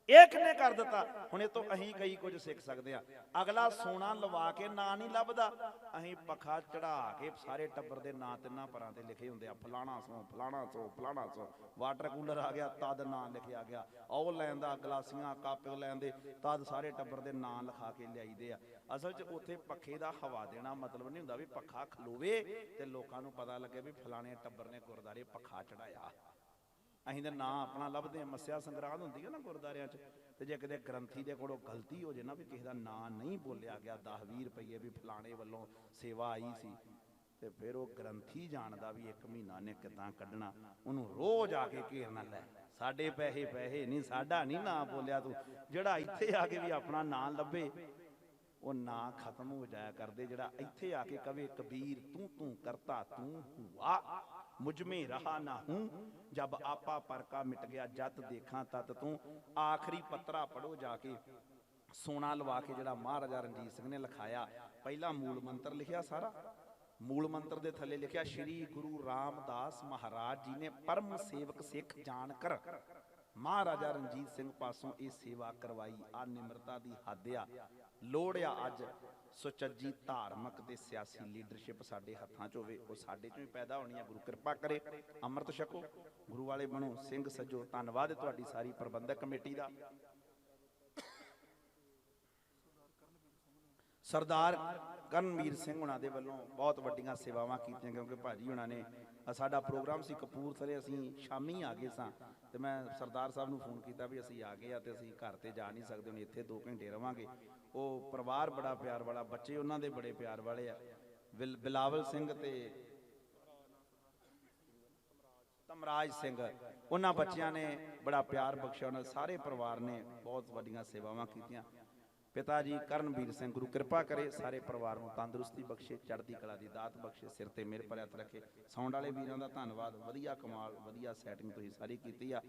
ਇਹ ਕਿੰਨੇ ਕਰ ਦਿੱਤਾ? ਹੁਣ ਇਹ ਤੋਂ ਅਸੀਂ ਕਈ ਕੁਝ ਸਿੱਖ ਸਕਦੇ ਆ ਅਗਲਾ ਸੋਨਾ ਲਵਾ ਕੇ ਨਾਂ ਨਹੀਂ ਲੱਭਦਾ। ਅਸੀਂ ਪੱਖਾ ਚੜਾ ਕੇ ਸਾਰੇ ਟੱਬਰ ਦੇ ਨਾਂ ਤਿੰਨਾਂ ਪਰਾਂ ਤੇ ਲਿਖੇ ਹੁੰਦੇ ਆ। ਫਲਾਣਾ ਸੋ ਫਲਾਣਾ ਸੋ ਫਲਾਣਾ ਸੋ। ਵਾਟਰ ਕੂਲਰ ਆ ਗਿਆ, ਤਦ ਨਾਂ ਲਿਖਿਆ ਗਿਆ। ਉਹ ਲੈਣ ਦਾ ਗਲਾਸੀਆਂ, ਕੱਪ ਲੈਣ ਦੇ, ਤਦ ਸਾਰੇ ਟੱਬਰ ਦੇ ਨਾਂ ਲਿਖਾ ਕੇ ਲਿਆਈਦੇ ਆ। ਅਸਲ 'ਚ ਉੱਥੇ ਪੱਖੇ ਦਾ ਹਵਾ ਦੇਣਾ ਮਤਲਬ ਨਹੀਂ ਹੁੰਦਾ ਵੀ ਪੱਖਾ ਖਲੋਵੇ ਤੇ ਲੋਕਾਂ ਨੂੰ ਪਤਾ ਲੱਗੇ ਵੀ ਫਲਾਣੇ ਟੱਬਰ ਨੇ ਗੁਰਦਾਰੇ ਪੱਖਾ ਚੜਾਇਆ। ਅਸੀਂ ਤਾਂ ਨਾਂ ਆਪਣਾ ਲੱਭਦੇ ਆ ਮੱਸਿਆ ਸੰਗਰਾਂਦ ਹੁੰਦੀ ਹੈ ਨਾ ਗੁਰਦਾਰਿਆਂ 'ਚ, ਤੇ ਜੇ ਕਿਤੇ ਗ੍ਰੰਥੀ ਦੇ ਕੋਲੋਂ ਗਲਤੀ ਹੋ ਜੇ ਨਾ ਵੀ ਕਿਸੇ ਦਾ ਨਾਂ ਨਹੀਂ ਬੋਲਿਆ ਗਿਆ 10 20 ਰੁਪਏ ਵੀ ਫਲਾਣੇ ਵੱਲੋਂ ਸੇਵਾ ਆਈ ਸੀ, ਤੇ ਫਿਰ ਉਹ ਗ੍ਰੰਥੀ ਜਾਣਦਾ ਵੀ ਇੱਕ ਮਹੀਨਾ ਨੇ ਕਿਦਾਂ ਕੱਢਣਾ, ਉਹਨੂੰ ਰੋਜ਼ ਆ ਕੇ ਘੇਰਨਾ ਲੈ, ਸਾਡੇ ਪੈਸੇ ਪੈਸੇ ਨਹੀਂ, ਸਾਡਾ ਨਹੀਂ ਨਾਂ ਬੋਲਿਆ ਤੂੰ, ਜਿਹੜਾ ਇੱਥੇ ਆ ਕੇ ਵੀ ਆਪਣਾ ਨਾਂ ਲੱਭੇ। ਉਹ ਨਾ ਖਤਮ ਹੋ ਜਾਇਆ ਕਰਦੇ, ਜਿਹੜਾ ਇੱਥੇ ਆ ਕੇ ਕਵੇ, ਕਬੀਰ, ਤੂੰ ਤੂੰ ਕਰਤਾ, ਤੂੰ ਹੁਆ ਮੁਝ ਰਹਾ ਨਾ ਹੂੰ। ਜਬ ਆਪਾ ਪਰ ਮਿਟ ਗਿਆ, ਜਤ ਦੇਖਾਂ ਤਤ ਤੂੰ। ਆਖਰੀ ਪੱਤਰਾ ਪੜੋ ਜਾ ਕੇ, ਸੋਨਾ ਲਵਾ ਕੇ ਜਿਹੜਾ ਮਹਾਰਾਜਾ ਰਣਜੀਤ ਸਿੰਘ ਨੇ ਲਿਖਾਇਆ। ਪਹਿਲਾ ਮੂਲ ਮੰਤਰ ਲਿਖਿਆ ਸਾਰਾ। ਮੂਲ ਮੰਤਰ ਦੇ ਥੱਲੇ ਲਿਖਿਆ, ਸ਼੍ਰੀ ਗੁਰੂ ਰਾਮਦਾਸ ਮਹਾਰਾਜ ਜੀ ਨੇ ਪਰਮ ਸੇਵਕ ਸਿੱਖ ਜਾਣ ਕਰ। ਮਹਾਰਾਜਾ ਰਣਜੀਤ ਸਿੰਘ ਪਾਸੋਂ ਇਹ ਸੇਵਾ ਕਰਵਾਈ, ਆ ਨਿਮਰਤਾ ਦੀ ਹੱਦ ਆ। ਲੋੜ ਆ ਅੱਜ ਸੁਚੱਜੀ ਧਾਰਮਿਕ ਤੇ ਸਿਆਸੀ ਲੀਡਰਸ਼ਿਪ ਸਾਡੇ ਹੱਥਾਂ 'ਚ ਹੋਵੇ, ਉਹ ਸਾਡੇ 'ਚੋਂ ਹੀ ਪੈਦਾ ਹੋਣੀ ਹੈ ਗੁਰੂ ਕਿਰਪਾ ਕਰੇ, ਅੰਮ੍ਰਿਤ ਛਕੋ। ਗੁਰੂ ਵਾਲੇ ਬਣੋ, ਸਿੰਘ ਸੱਜੋ। ਧੰਨਵਾਦ ਤੁਹਾਡੀ ਸਾਰੀ ਪ੍ਰਬੰਧਕ ਕਮੇਟੀ ਦਾ। ਸਰਦਾਰ ਕਰਨਵੀਰ ਸਿੰਘ ਹੁਣਾਂ ਦੇ ਵੱਲੋਂ ਬਹੁਤ ਵੱਡੀਆਂ ਸੇਵਾਵਾਂ ਕੀਤੀਆਂ ਕਿਉਂਕਿ ਭਾਜੀ ਹੁਣਾਂ ਨੇ ਸਾਡਾ ਪ੍ਰੋਗਰਾਮ ਸੀ ਕਪੂਰਥਲੇ, ਅਸੀਂ ਸ਼ਾਮੀ ਆ ਗਏ ਸਾਂ ਤੇ ਮੈਂ ਸਰਦਾਰ ਸਾਹਿਬ ਨੂੰ ਫੋਨ ਕੀਤਾ ਵੀ ਅਸੀਂ ਆ ਗਏ ਆ ਤੇ ਅਸੀਂ ਘਰ ਤੇ ਜਾ ਨਹੀਂ ਸਕਦੇ, ਹੁਣ ਇੱਥੇ 2 ਘੰਟੇ ਰਵਾਂਗੇ। ਉਹ ਪਰਿਵਾਰ ਬੜਾ ਪਿਆਰ ਵਾਲਾ, ਬੱਚੇ ਉਹਨਾਂ ਦੇ ਬੜੇ ਪਿਆਰ ਵਾਲੇ ਆ। ਬਿਲ- ਬਿਲਾਵਲ ਸਿੰਘ ਤੇ ਤਮਰਾਜ ਸਿੰਘ, ਉਹਨਾਂ ਬੱਚਿਆਂ ਨੇ ਬੜਾ ਪਿਆਰ ਬਖਸ਼ਿਆ, ਉਹਨਾਂ ਸਾਰੇ ਪਰਿਵਾਰ ਨੇ ਬਹੁਤ ਵੱਡੀਆਂ ਸੇਵਾਵਾਂ ਕੀਤੀਆਂ। ਪਿਤਾ ਜੀ ਕਰਨਵੀਰ ਸਿੰਘ, ਗੁਰੂ ਕਿਰਪਾ ਕਰੇ ਸਾਰੇ ਪਰਿਵਾਰ ਨੂੰ ਤੰਦਰੁਸਤੀ ਬਖਸ਼ੇ, ਚੜ੍ਹਦੀ ਕਲਾ ਦੀ ਦਾਤ ਬਖਸ਼ੇ, ਸਿਰ ਤੇ ਮਿਹਰ ਭਰਿਆ ਹੱਥ ਰੱਖੇ। ਸਾਊਂਡ ਵਾਲੇ ਵੀਰਾਂ ਦਾ ਧੰਨਵਾਦ। ਵਧੀਆ ਕਮਾਲ, ਵਧੀਆ ਸੈਟਿੰਗ ਤੁਸੀਂ ਸਾਰੀ ਕੀਤੀ ਆ।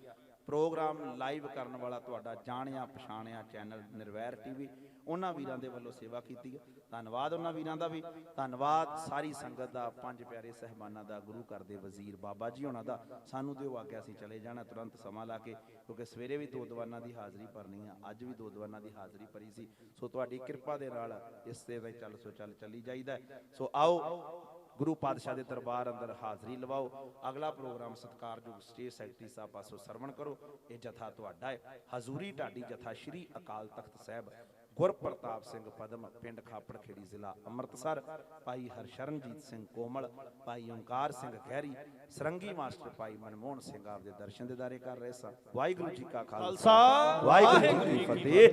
ਪ੍ਰੋਗਰਾਮ ਲਾਈਵ ਕਰਨ ਵਾਲਾ ਤੁਹਾਡਾ ਜਾਣਿਆ, ਪਛਾਣਿਆ ਚੈਨਲ ਨਿਰਵੈਰ ਟੀਵੀ ਉਹਨਾਂ ਵੀਰਾਂ ਦੇ ਵੱਲੋਂ ਸੇਵਾ ਕੀਤੀ ਹੈ ਧੰਨਵਾਦ ਉਹਨਾਂ ਵੀਰਾਂ ਦਾ ਵੀ। ਧੰਨਵਾਦ ਸਾਰੀ ਸੰਗਤ ਦਾ, ਪੰਜ ਪਿਆਰੇ ਸਹਿਬਾਨਾਂ ਦਾ, ਗੁਰੂ ਘਰ ਦੇ ਵਜ਼ੀਰ ਬਾਬਾ ਜੀ ਉਹਨਾਂ ਦਾ। ਸਾਨੂੰ ਦਿਓ ਆਗਿਆ ਅਸੀਂ ਚਲੇ ਜਾਣਾ। ਤੁਰੰਤ ਸਮਾਂ ਲਾ ਕੇ, ਕਿਉਂਕਿ ਸਵੇਰੇ ਵੀ ਦੋ ਦੀਵਾਨਾਂ ਦੀ ਹਾਜ਼ਰੀ ਭਰਨੀ ਆ, ਅੱਜ ਵੀ ਦੋ ਦੀਵਾਨਾਂ ਦੀ ਹਾਜ਼ਰੀ ਭਰੀ ਸੀ। ਸੋ ਤੁਹਾਡੀ ਕਿਰਪਾ ਦੇ ਨਾਲ ਇਸ ਦੇ ਚੱਲ ਸੋ ਚੱਲ ਚੱਲੀ ਜਾਈਦਾ ਸੋ ਆਓ, ਗੁਰੂ ਪਾਤਸ਼ਾਹ ਦੇ ਦਰਬਾਰ ਅੰਦਰ ਹਾਜ਼ਰੀ ਲਵਾਓ। ਅਗਲਾ ਪ੍ਰੋਗਰਾਮ ਸਤਕਾਰਯੋਗ ਸਟੇਜ ਸੈਕਟਰੀ ਸਾਹਿਬ ਪਾਸੋਂ ਸਰਵਣ ਕਰੋ। ਇਹ ਜਥਾ ਤੁਹਾਡਾ ਹੈ। ਹਜ਼ੂਰੀ ਢਾਡੀ ਜਥਾ ਸ਼੍ਰੀ ਅਕਾਲ ਤਖਤ ਸਾਹਿਬ ਗੁਰਪ੍ਰਤਾਪ ਸਿੰਘ ਪਦਮ ਪਿੰਡ ਖਾਪੜ ਖੇੜੀ ਜ਼ਿਲ੍ਹਾ ਅੰਮ੍ਰਿਤਸਰ। ਭਾਈ ਹਰਸ਼ਰਨਜੀਤ ਸਿੰਘ ਕੋਮਲ ਭਾਈ ਓੰਕਾਰ ਸਿੰਘ ਗਹਿਰੀ ਸਰੰਗੀ ਮਾਸਟਰ ਭਾਈ ਮਨਮੋਹਨ ਸਿੰਘ ਆਪ ਦੇ ਦਰਸ਼ਨ ਦਿਦਾਰੇ ਕਰ ਰਹੇ ਸਨ ਵਾਹਿਗੁਰੂ ਜੀ ਕਾ ਖਾਲਸਾ। ਵਾਹਿਗੁਰੂ ਜੀ ਕੀ ਫਤਿਹ।